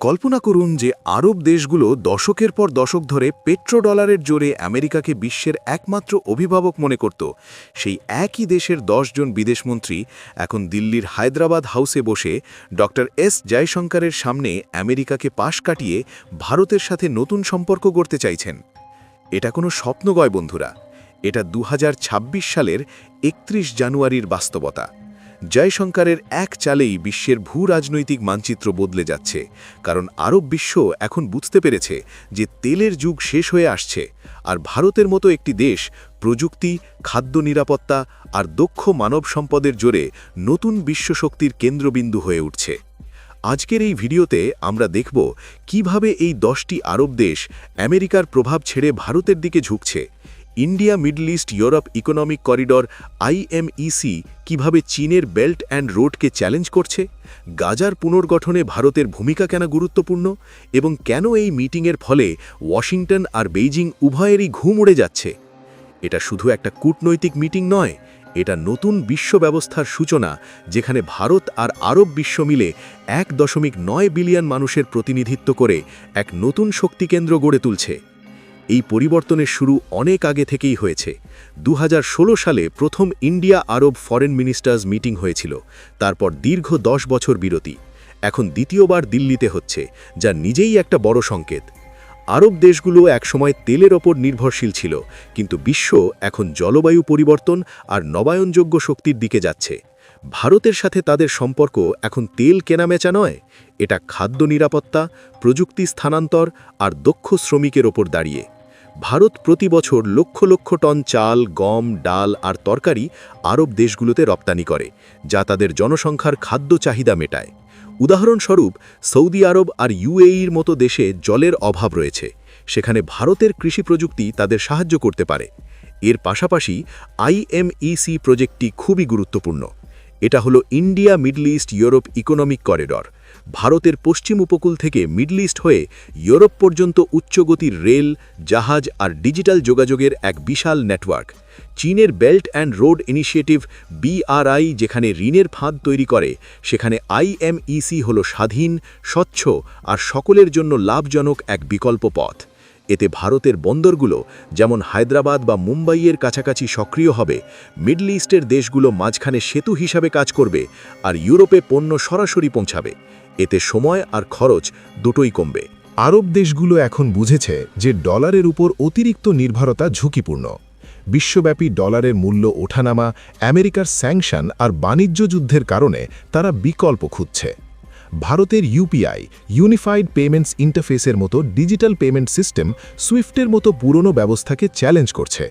কল্পনা করুন যে আরব দেশগুলো দশকের পর দশক ধরে পেট্রো ডলারের জোরে আমেরিকাকে বিশ্বের একমাত্র অভিভাবক মনে করত। সেই একই দেশের জন বিদেশমন্ত্রী এখন দিল্লির হায়দ্রাবাদ হাউসে বসে ডক্টর এস জয়শঙ্করের সামনে আমেরিকাকে পাশ কাটিয়ে ভারতের সাথে নতুন সম্পর্ক গড়তে চাইছেন। এটা কোনো স্বপ্নগয় বন্ধুরা। এটা দু হাজার ছাব্বিশ সালের একত্রিশ জানুয়ারির বাস্তবতা। জয়শঙ্করের এক চালেই বিশ্বের ভূ রাজনৈতিক মানচিত্র বদলে যাচ্ছে, কারণ আরব বিশ্ব এখন বুঝতে পেরেছে যে তেলের যুগ শেষ হয়ে আসছে আর ভারতের মতো একটি দেশ প্রযুক্তি, খাদ্য নিরাপত্তা আর দক্ষ মানব সম্পদের জোরে নতুন বিশ্বশক্তির কেন্দ্রবিন্দু হয়ে উঠছে। আজকের এই ভিডিওতে আমরা দেখব কীভাবে এই দশটি আরব দেশ আমেরিকার প্রভাব ছেড়ে ভারতের দিকে ঝুঁকছে India, middle east, Europe economic corridor IMEC কীভাবে চীনের বেল্ট অ্যান্ড রোডকে চ্যালেঞ্জ করছে? গাজার পুনর্গঠনে ভারতের ভূমিকা কেন গুরুত্বপূর্ণ? এবং কেন এই মিটিংয়ের ফলে ওয়াশিংটন আর বেইজিং উভয়েরই ঘুম উড়ে যাচ্ছে? এটা শুধু একটা কূটনৈতিক মিটিং নয়, এটা নতুন বিশ্ব ব্যবস্থার সূচনা, যেখানে ভারত আর আরব বিশ্ব মিলে এক দশমিক নয় বিলিয়ন মানুষের প্রতিনিধিত্ব করে এক নতুন শক্তিকেন্দ্র গড়ে তুলছে। এই পরিবর্তনের শুরু অনেক আগে থেকেই হয়েছে। দু হাজার ষোলো সালে প্রথম India Arab foreign ministers meeting হয়েছিল, তারপর দীর্ঘ দশ বছর বিরতি। এখন দ্বিতীয়বার দিল্লিতে হচ্ছে, যা নিজেই একটা বড় সংকেত। আরব দেশগুলো একসময় তেলের ওপর নির্ভরশীল ছিল, কিন্তু বিশ্ব এখন জলবায়ু পরিবর্তন আর নবায়নযোগ্য শক্তির দিকে যাচ্ছে। ভারতের সাথে তাদের সম্পর্ক এখন তেল কেনামেচা নয়, এটা খাদ্য নিরাপত্তা, প্রযুক্তি স্থানান্তর আর দক্ষ শ্রমিকের ওপর দাঁড়িয়ে। ভারত প্রতি বছর লক্ষ লক্ষ টন চাল, গম, ডাল আর তরকারি আরব দেশগুলোতে রপ্তানি করে, যা তাদের জনসংখ্যার খাদ্য চাহিদা মেটায়। উদাহরণস্বরূপ, সৌদি আরব আর ইউএইর মতো দেশে জলের অভাব রয়েছে, সেখানে ভারতের কৃষি প্রযুক্তি তাদের সাহায্য করতে পারে। এর পাশাপাশি আইএমইসি প্রজেক্টটি খুবই গুরুত্বপূর্ণ। এটা হলো India, middle east, Europe economic corridor. ভারতের পশ্চিম উপকূল থেকে মিডল ইস্ট হয়ে ইউরোপ পর্যন্ত উচ্চগতির রেল, জাহাজ আর ডিজিটাল যোগাযোগের এক বিশাল নেটওয়ার্ক। চীনের belt and road initiative BRI যেখানে ঋণের ফাঁদ তৈরি করে, সেখানে আইএমইসি হল স্বাধীন, স্বচ্ছ আর সকলের জন্য লাভজনক এক বিকল্প পথ। এতে ভারতের বন্দরগুলো, যেমন হায়দ্রাবাদ বা মুম্বাইয়ের কাছাকাছি সক্রিয় হবে, মিডল ইস্টের দেশগুলো মাঝখানে সেতু হিসাবে কাজ করবে আর ইউরোপে পণ্য সরাসরি পৌঁছাবে। এতে সময় আর খরচ দুটোই কমবে। আরব দেশগুলো এখন বুঝেছে যে ডলারের উপর অতিরিক্ত নির্ভরতা ঝুঁকিপূর্ণ। বিশ্বব্যাপী ডলারের মূল্য ওঠানামা, আমেরিকার স্যাংশন আর বাণিজ্য যুদ্ধের কারণে তারা বিকল্প খুঁজছে। ভারতের ইউপিআই ইউনিফাইড পেমেন্টস ইন্টারফেসের মতো ডিজিটাল পেমেন্ট সিস্টেম সুইফটের মতো পুরনো ব্যবস্থাকে চ্যালেঞ্জ করছে।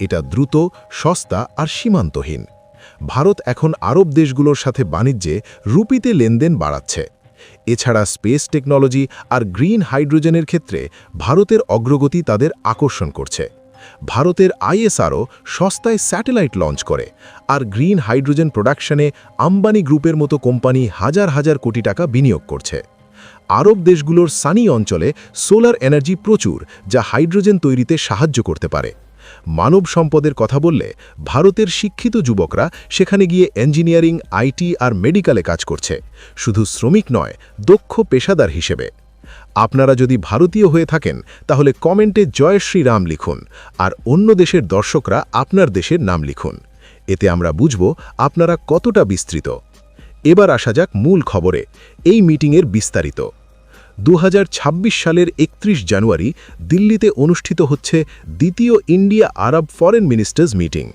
এটা দ্রুত, সস্তা আর সীমান্তহীন। ভারত এখন আরব দেশগুলোর সাথে বাণিজ্যে রুপিতে লেনদেন বাড়াচ্ছে। এছাড়া স্পেস টেকনোলজি আর গ্রিন হাইড্রোজেনের ক্ষেত্রে ভারতের অগ্রগতি তাদের আকর্ষণ করছে। ভারতের আইএসআরও সস্তায় স্যাটেলাইট লঞ্চ করে আর গ্রিন হাইড্রোজেন প্রোডাকশনে আম্বানি গ্রুপের মতো কোম্পানি হাজার হাজার কোটি টাকা বিনিয়োগ করছে। আরব দেশগুলোর সানি অঞ্চলে সোলার এনার্জি প্রচুর, যা হাইড্রোজেন তৈরিতে সাহায্য করতে পারে। মানব সম্পদের কথা বললে ভারতের শিক্ষিত যুবকরা সেখানে গিয়ে ইঞ্জিনিয়ারিং, আইটি আর মেডিকেলে কাজ করছে। শুধু শ্রমিক নয়, দক্ষ পেশাদার হিসেবে। আপনারা যদি ভারতীয় হয়ে থাকেন, তাহলে কমেন্টে জয় শ্রীরাম লিখুন, আর অন্য দেশের দর্শকরা আপনার দেশের নাম লিখুন। এতে আমরা বুঝব আপনারা কতটা বিস্তৃত। এবার আসা যাক মূল খবরে, এই মিটিংয়ের বিস্তারিত। দু হাজার ছাব্বিশ সালের একত্রিশ জানুয়ারি দিল্লিতে অনুষ্ঠিত হচ্ছে দ্বিতীয় India Arab foreign ministers meeting.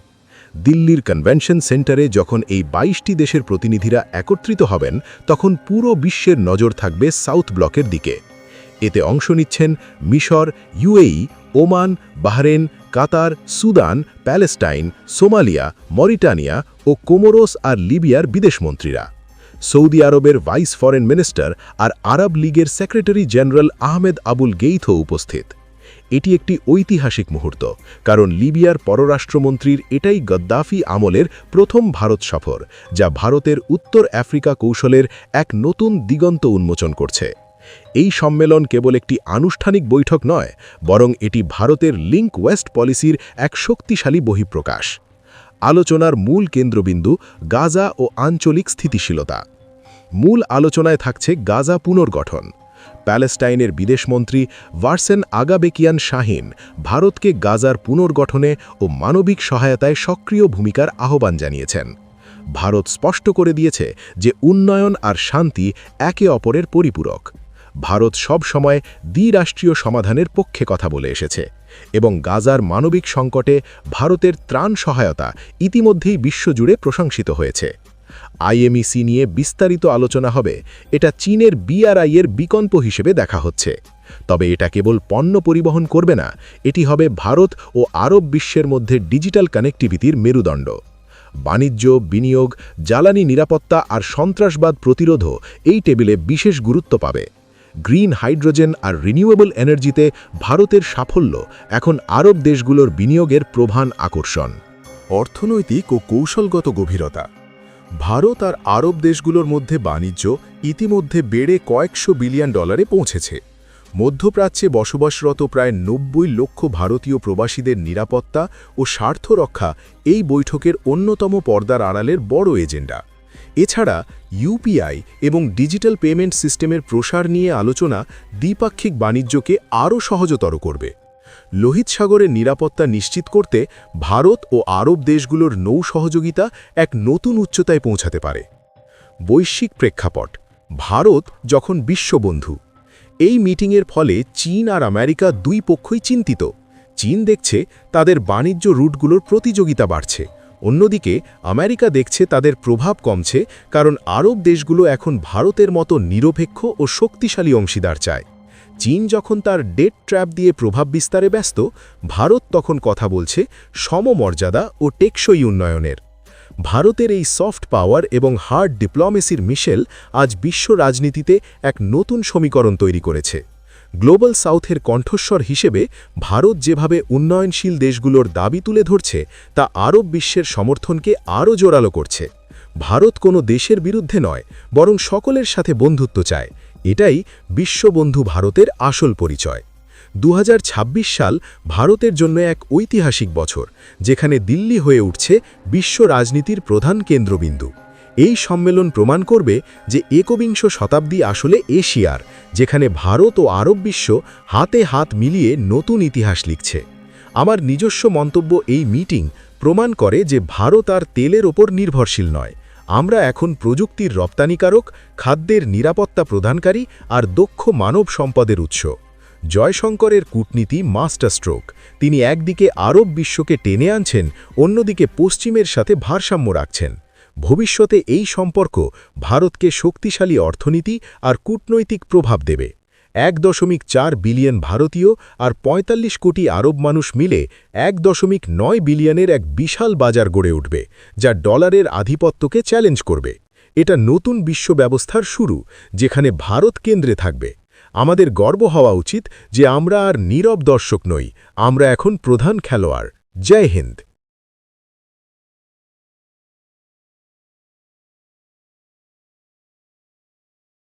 দিল্লির কনভেনশন সেন্টারে যখন এই বাইশটি দেশের প্রতিনিধিরা একত্রিত হবেন, তখন পুরো বিশ্বের নজর থাকবে সাউথ ব্লকের দিকে। এতে অংশ নিচ্ছেন মিশর, UAE, Oman Bahrain Qatar, Sudan, Palestine, Somalia, Mauritania ও কোমোরোস আর লিবিয়ার বিদেশমন্ত্রীরা সৌদি আরবের ভাইস ফরেন মিনিস্টার আর আরব লীগের সেক্রেটারি জেনারেল আহমেদ আবুল গেইথও উপস্থিত। এটি একটি ঐতিহাসিক মুহূর্ত, কারণ লিবিয়ার পররাষ্ট্রমন্ত্রীর এটাই গদ্দাফি আমলের প্রথম ভারত সফর, যা ভারতের উত্তর আফ্রিকা কৌশলের এক নতুন দিগন্ত উন্মোচন করছে। এই সম্মেলন কেবল একটি আনুষ্ঠানিক বৈঠক নয়, বরং এটি ভারতের লিঙ্ক ওয়েস্ট পলিসির এক শক্তিশালী বহিঃপ্রকাশ। আলোচনার মূল কেন্দ্রবিন্দু গাজা ও আঞ্চলিক স্থিতিশীলতা। মূল আলোচনায় থাকছে গাজা পুনর্গঠন। প্যালেস্টাইনের বিদেশমন্ত্রী ভার্সেন আগাবেকিয়ান শাহিন ভারতকে গাজার পুনর্গঠনে ও মানবিক সহায়তায় সক্রিয় ভূমিকার আহ্বান জানিয়েছেন। ভারত স্পষ্ট করে দিয়েছে যে উন্নয়ন আর শান্তি একে অপরের পরিপূরক। ভারত সব সময় দ্বিরাষ্ট্রীয় সমাধানের পক্ষে কথা বলে এসেছে এবং গাজার মানবিক সংকটে ভারতের ত্রাণ সহায়তা ইতিমধ্যেই বিশ্বজুড়ে প্রশংসিত হয়েছে। আইএমইসি নিয়ে বিস্তারিত আলোচনা হবে। এটা চীনের বিআরআই এর বিকল্প হিসেবে দেখা হচ্ছে। তবে এটা কেবল পণ্য পরিবহন করবে না, এটি হবে ভারত ও আরব বিশ্বের মধ্যে ডিজিটাল কানেক্টিভিটির মেরুদণ্ড। বাণিজ্য, বিনিয়োগ, জ্বালানি নিরাপত্তা আর সন্ত্রাসবাদ প্রতিরোধও এই টেবিলে বিশেষ গুরুত্ব পাবে। গ্রিন হাইড্রোজেন আর রিনিউয়েবল এনার্জিতে ভারতের সাফল্য এখন আরব দেশগুলোর বিনিয়োগের প্রধান আকর্ষণ। অর্থনৈতিক ও কৌশলগত গভীরতা। ভারত আর আরব দেশগুলোর মধ্যে বাণিজ্য ইতিমধ্যে বেড়ে কয়েকশো বিলিয়ন ডলারে পৌঁছেছে। মধ্যপ্রাচ্যে বসবাসরত প্রায় নব্বই লক্ষ ভারতীয় প্রবাসীদের নিরাপত্তা ও স্বার্থ রক্ষা এই বৈঠকের অন্যতম পর্দার আড়ালের বড় এজেন্ডা। এছাড়া ইউপিআই এবং ডিজিটাল পেমেন্ট সিস্টেমের প্রসার নিয়ে আলোচনা দ্বিপাক্ষিক বাণিজ্যকে আরও সহজতর করবে। লোহিত সাগরের নিরাপত্তা নিশ্চিত করতে ভারত ও আরব দেশগুলোর নৌ সহযোগিতা এক নতুন উচ্চতায় পৌঁছাতে পারে। বৈশ্বিক প্রেক্ষাপট, ভারত যখন বিশ্ববন্ধু, এই মিটিংয়ের ফলে চীন আর আমেরিকা দুই পক্ষই চিন্তিত। চীন দেখছে তাদের বাণিজ্য রুটগুলোর প্রতিযোগিতা বাড়ছে। অন্যদিকে, আমেরিকা দেখছে তাদের প্রভাব কমছে কারণ আরব দেশগুলো এখন ভারতের মতো নিরপেক্ষ ও শক্তিশালী অংশীদার চায়। চীন যখন তার ডেট ট্র্যাপ দিয়ে প্রভাব বিস্তারে ব্যস্ত, ভারত তখন কথা বলছে সমমর্যাদা ও টেকসই উন্নয়নের। ভারতের এই সফট পাওয়ার এবং হার্ড ডিপ্লোমেসির মিশেল আজ বিশ্ব রাজনীতিতে এক নতুন সমীকরণ তৈরি করেছে। গ্লোবাল সাউথের কণ্ঠস্বর হিসেবে ভারত যেভাবে উন্নয়নশীল দেশগুলোর দাবি তুলে ধরছে, তা আরব বিশ্বের সমর্থনকে আরও জোরালো করছে। ভারত কোনো দেশের বিরুদ্ধে নয়, বরং সকলের সাথে বন্ধুত্ব চায়। এটাই বিশ্ববন্ধু ভারতের আসল পরিচয়। দু হাজার ছাব্বিশ সাল ভারতের জন্য এক ঐতিহাসিক বছর, যেখানে দিল্লি হয়ে উঠছে বিশ্ব রাজনীতির প্রধান কেন্দ্রবিন্দু। এই সম্মেলন প্রমাণ করবে যে একবিংশ শতাব্দী আসলে এশিয়ার, যেখানে ভারত ও আরব বিশ্ব হাতে হাত মিলিয়ে নতুন ইতিহাস লিখছে। আমার নিজস্ব মন্তব্য এই মিটিং প্রমাণ করে যে ভারত আর তেলের ওপর নির্ভরশীল নয়। আমরা এখন প্রযুক্তির রপ্তানিকারক, খাদ্যের নিরাপত্তা প্রদানকারী আর দক্ষ মানব সম্পদের উৎস। জয়শঙ্করের কূটনীতি মাস্টারস্ট্রোক। তিনি একদিকে আরব বিশ্বকে টেনে আনছেন, অন্যদিকে পশ্চিমের সাথে ভারসাম্য রাখছেন। ভবিষ্যতে এই সম্পর্ক ভারতকে শক্তিশালী অর্থনীতি আর কূটনৈতিক প্রভাব দেবে। এক দশমিক চার বিলিয়ন ভারতীয় আর ৪৫ কোটি আরব মানুষ মিলে এক দশমিক নয় বিলিয়নের এক বিশাল বাজার গড়ে উঠবে, যা ডলারের আধিপত্যকে চ্যালেঞ্জ করবে। এটা নতুন বিশ্ব ব্যবস্থার শুরু, যেখানে ভারত কেন্দ্রে থাকবে। আমাদের গর্ব হওয়া উচিত যে আমরা আর নীরব দর্শক নই, আমরা এখন প্রধান খেলোয়াড়। জয় হিন্দ।